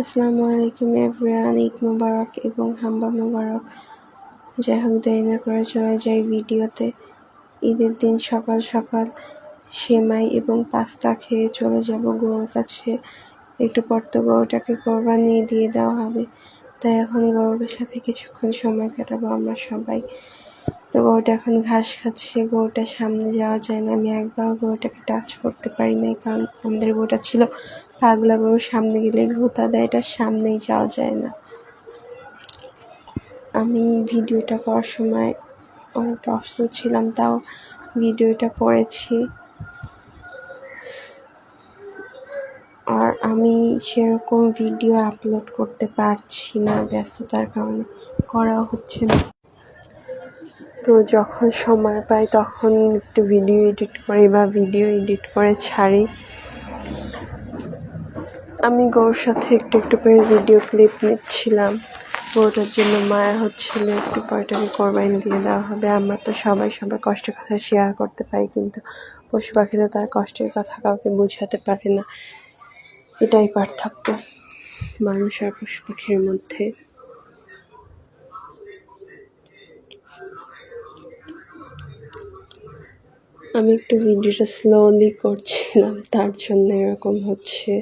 আসসালামু আলাইকুম এভরিওয়ান, ঈদ মুবারক এবং হাম্বা মুবারক। যাই হোক, দেরি না করে চলে যাই ভিডিওতে। ঈদের দিন সকাল সকাল সেমাই এবং পাস্তা খেয়ে চলে যাব গরুর কাছে। একটু পর তো গরুটাকে কোরবানি দিয়ে দেওয়া হবে। তাই এখন গরুর সাথে কিছুক্ষণ সময় কাটাবো আমরা সবাই। তো গরুটা এখন ঘাস খাচ্ছে গরুটার সামনে যাওয়া যায় না। আমি একবার গরুটাকে টাচ করতে পারি নাই, কারণ আমাদের গরুটা ছিল পাগলা গরুর সামনে গেলে ঘুতা দেয় এটার সামনেই যাওয়া যায় না। আমি ভিডিওটা করার সময় অনেকটা অসুস্থ ছিলাম, তাও ভিডিওটা করেছি। আর আমি সেরকম ভিডিও আপলোড করতে পারছি না, ব্যস্ততার কারণে করা হচ্ছে না। তো যখন সময় পাই তখন একটু ভিডিও এডিট করি বা ভিডিও এডিট করে ছাড়ি। আমি গৌর সাথে একটু একটু করে ভিডিও ক্লিপ নিচ্ছিলাম। গরুটার জন্য মায়া হচ্ছিল, একটু পরটাকে কোরবানি দিয়ে দেওয়া হবে। আমরা তো সবাই সবার কষ্টের কথা শেয়ার করতে পারি, কিন্তু পশু পাখি তো তার কষ্টের কথা কাউকে বোঝাতে পারে না। এটাই পার্থক্য মানুষ আর পশু পাখির মধ্যে। আমি একটু ভিডিওটা স্লোলি করছিলাম, তার জন্য এরকম হচ্ছে।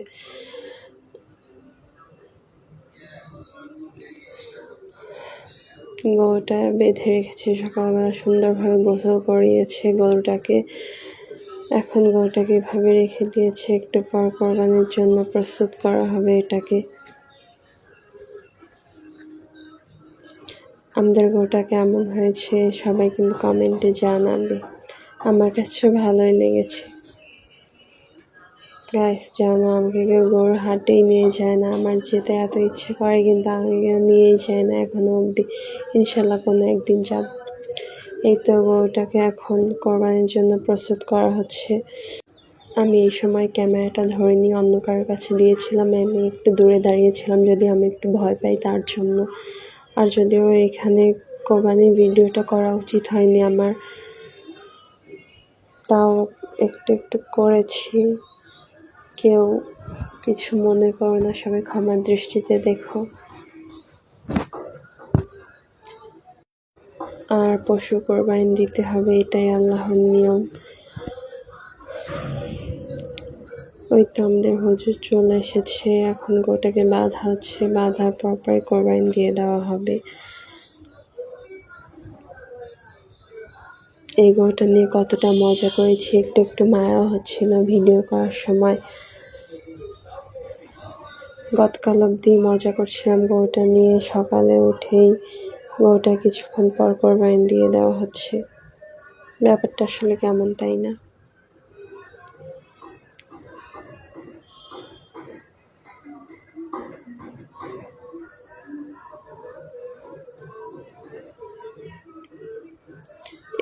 গরুটা বেঁধে রেখেছে, সকালবেলা সুন্দরভাবে গোসল করিয়েছে গরুটাকে এখন গরুটাকে এভাবে রেখে দিয়েছে, একটু পর কোরবানির জন্য প্রস্তুত করা হবে এটাকে। আমাদের গরুটা কেমন হয়েছে, সবাই কিন্তু কমেন্টে জানাবে। আমার কাছে ভালোই লেগেছে। গাইস জানো, আমাকে কেউ গরু হাটেই নিয়ে যায় না। আমার যেতে এত ইচ্ছে করে, কিন্তু আমাকে কেউ নিয়েই যায় না এখনও অবধি। ইনশাল্লাহ কোনো একদিন যাব। এই তো গরুটাকে এখন কোরবানির জন্য প্রস্তুত করা হচ্ছে। আমি এই সময় ক্যামেরাটা ধরে নিয়ে অন্য কারোর কাছে দিয়েছিলাম, আমি একটু দূরে দাঁড়িয়েছিলাম যদি আমি একটু ভয় পাই তার জন্য। আর যদিও এখানে কোরবানির ভিডিওটা করা উচিত হয়নি আমার তাও একটু একটু করেছি। কেউ কিছু মনে করো না, সবাই ক্ষমার দৃষ্টিতে দেখো। আর পশু কোরবানি দিতে হবে, এটাই আল্লাহর নিয়ম। ওই তো আমাদের হুজুর চলে এসেছে, এখন গোটাকে বাঁধা হচ্ছে, বাঁধার পর পরে কোরবানি দিয়ে দেওয়া হবে। এই গরুটা নিয়ে কতটা মজা করেছি, একটু একটু মায়াও হচ্ছিল ভিডিও করার সময়। গতকাল অবধি মজা করছিলাম গরুটা নিয়ে, সকালে উঠেই গরুটা কিছুক্ষণ পর পর বাইন দিয়ে দেওয়া হচ্ছে। ব্যাপারটা আসলে কেমন তাই না?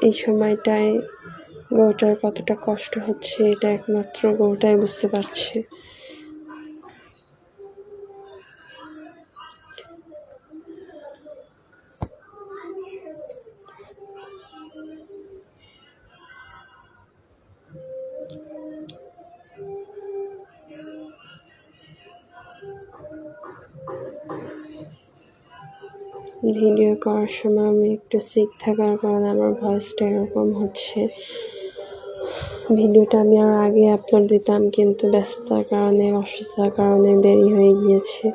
এই সময়টায় গরুটার কতটা কষ্ট হচ্ছে এটা একমাত্র গরুটাই বুঝতে পারছে। ভিডিও করার সময় আমি একটু সিক থাকার কারণে আমার ভয়েসটা এরকম হচ্ছে। ভিডিওটা আমি আর আগে আপলোড দিতাম কিন্তু ব্যস্ততার কারণে, অসুস্থতার কারণে দেরি হয়ে গিয়েছে।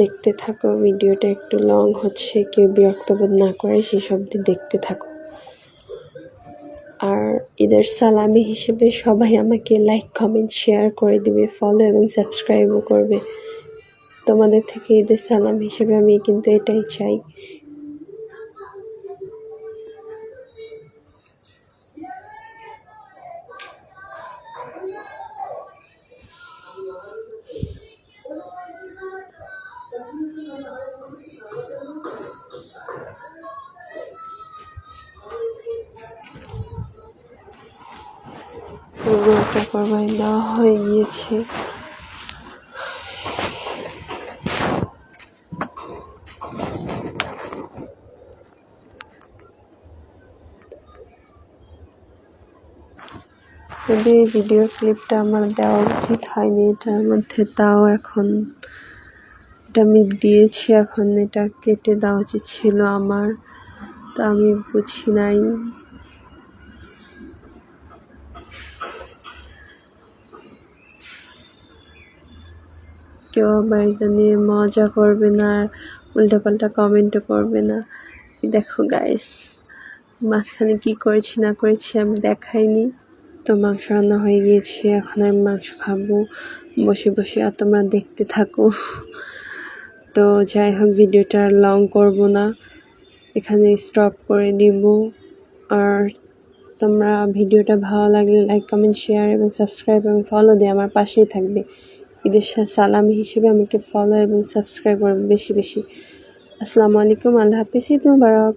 দেখতে থাকো, ভিডিওটা একটু লং হচ্ছে, কেউ বিরক্ত বোধ না করে, সেসব দিয়ে দেখতে থাকো। ঈদের সালামি হিসেবে সবাই আমাকে লাইক কমেন্ট শেয়ার করে দিবে ফলো এবং সাবস্ক্রাইবও করবে। তোমাদের থেকে ঈদের সালাম হিসেবে আমি কিন্তু এটাই চাই। গরুটা কোরবানি দেওয়া হয়ে গিয়েছে। যদি এই ভিডিও ক্লিপটা আমার দেওয়া উচিত হয়নি, এটার মধ্যে তাও এখন, এটা আমি দিয়েছি, এখন এটা কেটে দেওয়া উচিত ছিল আমার। তো আমি বুঝি নাই। কেউ আবার এটা নিয়ে মজা করবে না আর উল্টাপাল্টা কমেন্টও করবে না। দেখো গাইস মাঝখানে কি করেছি না করেছি আমি দেখাইনি। তো মাংস রান্না হয়ে গিয়েছে, এখন আমি মাংস খাব, বসে বসে আর তোমরা দেখতে থাকো। তো যাই হোক, ভিডিওটা লং করব না। এখানে স্টপ করে দিব। আর তোমরা ভিডিওটা ভালো লাগলে লাইক কমেন্ট শেয়ার এবং সাবস্ক্রাইব এবং ফলো দিয়ে আমার পাশেই থাকবে। ঈদের সালাম হিসেবে আমাকে ফলো এবং সাবস্ক্রাইব করবে বেশি বেশি। আসসালামু আলাইকুম, আল্লাহ হাফিজ, ঈদ মুবারক।